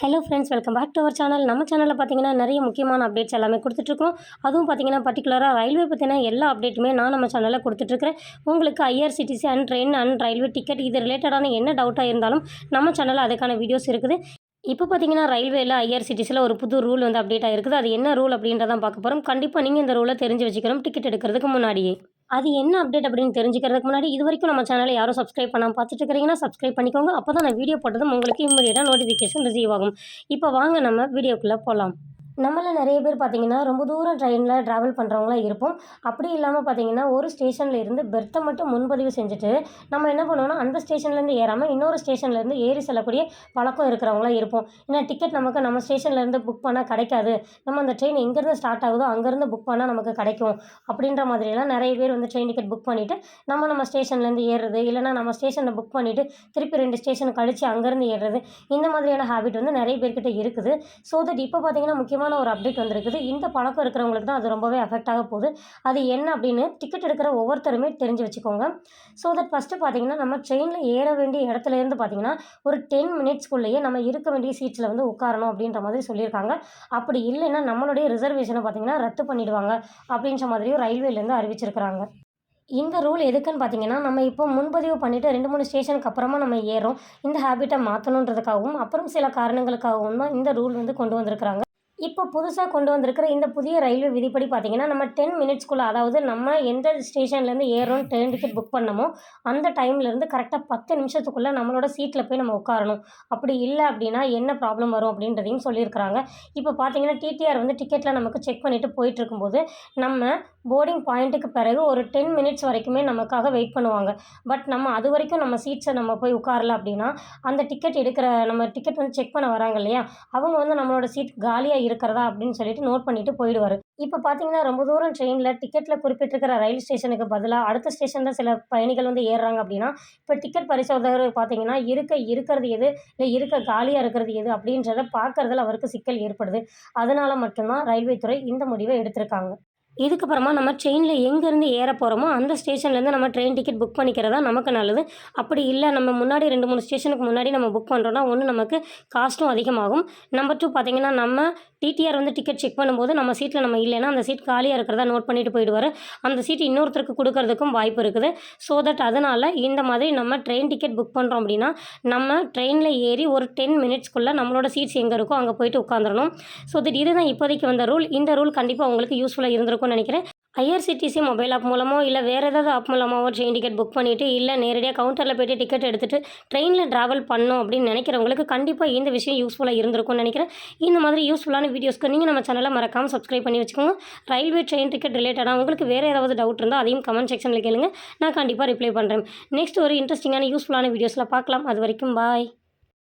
Hello friends welcome back to our channel நம்ம சேனலில் பார்த்தீங்கன்னா நிறைய முக்கியமான அப்டேட்ஸ் எல்லாமே கொடுத்துட்ருக்கோம். அதுவும் பார்த்தீங்கன்னா பர்டிகுலராக ரயில்வே பற்றின எல்லா அப்டேட்டுமே நான் நம்ம சேனலில் கொடுத்துட்ருக்கிறேன். உங்களுக்கு IRCTC and train and railway ticket இது ரிலேட்டடான என்ன டவுட்டாக இருந்தாலும் நம்ம சேனலில் அதுக்கான வீடியோஸ் இருக்குது. இப்போ பார்த்தீங்கன்னா ரயில்வேல ஐஆர்சிடிசியில் ஒரு புது ரூல் வந்து அப்டேட் ஆகிருக்குது அது என்ன ரூல் அப்படின்றதான் பார்க்க போகிறோம் கண்டிப்பாக நீங்கள் இந்த ரூலை தெரிஞ்சு வச்சுக்கணும். டிக்கெட் எடுக்கிறதுக்கு முன்னாடியே. அது என்ன அப்டேட் அப்படின்னு தெரிஞ்சுக்கிறதுக்கு முன்னாடி இது வரைக்கும் நம்ம சேனலை யாரும் சப்ஸ்கிரைப் பண்ணாமல் பார்த்துட்டு இருக்கிறீங்கன்னா சப்ஸ்கிரைப் பண்ணிக்கோங்க. அப்போ தான் நான் வீடியோ போட்டதும் உங்களுக்கு இம்மீடியட்டாக நோட்டிஃபிகேஷன் ரிசீவ் ஆகும். இப்போ வாங்க நம்ம வீடியோக்குள்ளே போகலாம் நம்மள நிறைய பேர் பார்த்தீங்கன்னா ரொம்ப தூரம் ட்ரெயினில் ட்ராவல் பண்ணுறவங்களாம் இருப்போம். அப்படி இல்லாமல் பார்த்தீங்கன்னா ஒரு ஸ்டேஷனில் இருந்து பெர்த்தை மட்டும் முன்பதிவு செஞ்சுட்டு நம்ம என்ன பண்ணுவோம்னா அந்த ஸ்டேஷன்லேருந்து ஏறாமல் இன்னொரு ஸ்டேஷன்லேருந்து ஏறி செல்லக்கூடிய பழக்கம் இருக்கிறவங்களாம் இருப்போம். ஏன்னா டிக்கெட் நமக்கு நம்ம ஸ்டேஷன்லேருந்து புக் பண்ணால் கிடைக்காது. நம்ம அந்த ட்ரெயின் எங்கேருந்து ஸ்டார்ட் ஆகுதோ அங்கேருந்து புக் பண்ணால் நமக்கு கிடைக்கும். அப்படின்ற மாதிரிலாம் நிறைய பேர் வந்து ட்ரெயின் டிக்கெட் புக் பண்ணிவிட்டு நம்ம நம்ம ஸ்டேஷன்லேருந்து ஏறுறது இல்லைனா நம்ம ஸ்டேஷனில் புக் பண்ணிவிட்டு திருப்பி ரெண்டு ஸ்டேஷன் கழித்து அங்கேருந்து ஏறுறது இந்த மாதிரியான ஹேபிட் வந்து நிறைய பேர்கிட்ட இருக்குது. ஸோ தட் இப்போ பார்த்திங்கன்னா முக்கியமாக முக்கியமான ஒரு அப்டேட் வந்திருக்குது. இந்த பழக்கம் இருக்கிறவங்களுக்கு தான் அது ரொம்பவே அஃபெக்ட் ஆக போகுது. அது என்ன அப்படின்னு டிக்கெட் எடுக்கிற ஒவ்வொருத்தருமே தெரிஞ்சு வச்சுக்கோங்க. ஸோ தட் ஃபஸ்ட்டு பார்த்தீங்கன்னா நம்ம ட்ரெயினில் ஏற வேண்டிய இடத்துல இருந்து பார்த்தீங்கன்னா ஒரு டென் மினிட்ஸ்க்குள்ளேயே நம்ம இருக்க வேண்டிய சீட்ஸில் வந்து உட்காரணும் அப்படின்ற மாதிரி சொல்லியிருக்காங்க. அப்படி இல்லைன்னா நம்மளுடைய ரிசர்வேஷனை பார்த்தீங்கன்னா ரத்து பண்ணிடுவாங்க அப்படின்ற மாதிரியும் ரயில்வேலேருந்து அறிவிச்சிருக்கிறாங்க. இந்த ரூல் எதுக்குன்னு பார்த்தீங்கன்னா நம்ம இப்போ முன்பதிவு பண்ணிவிட்டு ரெண்டு மூணு ஸ்டேஷனுக்கு அப்புறமா நம்ம ஏறுறோம். இந்த ஹேபிட்டை மாற்றணுன்றதுக்காகவும் அப்புறம் சில காரணங்களுக்காகவும் தான் இந்த ரூல் வந்து கொண்டு வந்திருக்கிறாங்க. இப்போ புதுசாக கொண்டு வந்திருக்கிற இந்த புதிய ரயில்வே விதிப்படி பார்த்தீங்கன்னா நம்ம டென் மினிட்ஸ்க்குள்ளே அதாவது நம்ம எந்த ஸ்டேஷன்லேருந்து ஏறோம் ட்ரெயின் டிக்கெட் புக் பண்ணமோ அந்த டைம்லேருந்து கரெக்டாக பத்து நிமிஷத்துக்குள்ளே நம்மளோட சீட்டில் போய் நம்ம உட்காரணும். அப்படி இல்லை அப்படின்னா என்ன ப்ராப்ளம் வரும் அப்படின்றதையும் சொல்லியிருக்கிறாங்க. இப்போ பார்த்தீங்கன்னா டிடிஆர் வந்து டிக்கெட்டில் நமக்கு செக் பண்ணிவிட்டு போயிட்டு இருக்கும்போது நம்ம போர்டிங் பாயிண்ட்டுக்கு பிறகு ஒரு டென் மினிட்ஸ் வரைக்குமே நமக்காக வெயிட் பண்ணுவாங்க. பட் நம்ம அது வரைக்கும் நம்ம சீட்ஸை நம்ம போய் உட்காரல அப்படின்னா அந்த டிக்கெட் எடுக்கிற நம்ம டிக்கெட் வந்து செக் பண்ண வராங்க இல்லையா? அவங்க வந்து நம்மளோட சீட் காலியாக இருக்கிறதா அப்படின்னு சொல்லிட்டு நோட் பண்ணிட்டு போயிடுவார். இப்போ பார்த்தீங்கன்னா ரொம்ப தூரம் ட்ரெயினில் டிக்கெட்டில் குறிப்பிட்டிருக்கிற ரயில் ஸ்டேஷனுக்கு பதிலாக அடுத்த ஸ்டேஷனில் சில பயணிகள் வந்து ஏறுறாங்க அப்படின்னா இப்போ டிக்கெட் பரிசோதகர் பார்த்தீங்கன்னா இருக்க இருக்கிறது எது? இல்லை இருக்க காலியாக இருக்கிறது எது? அப்படின்றத பார்க்கறதுல அவருக்கு சிக்கல் ஏற்படுது. அதனால் மட்டும்தான் ரயில்வே துறை இந்த முடிவை எடுத்திருக்காங்க. இதுக்கப்புறமா நம்ம ட்ரெயினில் எங்கேருந்து ஏற போகிறோமோ அந்த ஸ்டேஷன்லேருந்து நம்ம ட்ரெயின் டிக்கெட் புக் பண்ணிக்கிறதா நமக்கு நல்லது. அப்படி இல்லை நம்ம முன்னாடி ரெண்டு மூணு ஸ்டேஷனுக்கு முன்னாடி நம்ம புக் பண்ணுறோன்னா ஒன்று நமக்கு காஸ்ட்டும் அதிகமாகும். நம்பர் டூ பார்த்திங்கன்னா நம்ம டிடிஆர் வந்து டிக்கெட் செக் பண்ணும்போது நம்ம சீட்டில் நம்ம இல்லைன்னா அந்த சீட் காலியாக இருக்கிறதா நோட் பண்ணிட்டு போயிடுவார். அந்த சீட் இன்னொருத்தருக்கு கொடுக்கறதுக்கும் வாய்ப்பு இருக்குது. ஸோ தட் அதனால் இந்த மாதிரி நம்ம ட்ரெயின் டிக்கெட் புக் பண்ணுறோம் அப்படின்னா நம்ம ட்ரெயினில் ஏறி ஒரு டென் மினிட்ஸ்க்குள்ளே நம்மளோட சீட்ஸ் எங்கே இருக்கோ அங்கே போயிட்டு உட்காந்துடணும் ஸோ தட் இதுதான் இப்போதைக்கு வந்த ரூல் இந்த ரூல் கண்டிப்பாக உங்களுக்கு யூஸ்ஃபுல்லாக இருந்திருக்கும் நினைக்கிறேன். ஐஆர்சிடிசி மொபைல் ஆப் மூலமோ இல்லை வேறு ஏதாவது ஆப் மூலமாகவோ ட்ரெயின் டிக்கெட் புக் பண்ணிவிட்டு இல்லை நேரடியாக கவுண்டரில் போய்ட்டு டிக்கெட் எடுத்துகிட்டு ட்ரெயினில் ட்ராவல் பண்ணோம் அப்படின்னு நினைக்கிறவங்களுக்கு கண்டிப்பாக இந்த விஷயம் யூஸ்ஃபுல்லாக இருந்திருக்கும்னு நினைக்கிறேன். இந்த மாதிரி யூஸ்ஃபுல்லான வீடியோஸ்க்கு நீங்கள் நம்ம சேனலை மறக்காமல் சப்ஸ்கிரைப் பண்ணி வச்சுக்கோங்க. ரயில்வே ட்ரெயின் டிக்கெட் ரிலேட்டடாக உங்களுக்கு வேறு ஏதாவது டவுட் இருந்தால் அதையும் கமெண்ட் செக்ஷனில் கேளுங்க. நான் கண்டிப்பாக ரிப்ளை பண்ணுறேன் நெக்ஸ்ட் ஒரு இன்ட்ரெஸ்டிங்கான யூஸ்ஃபுல்லான வீடியோஸில் பார்க்கலாம். அது வரைக்கும் பாய்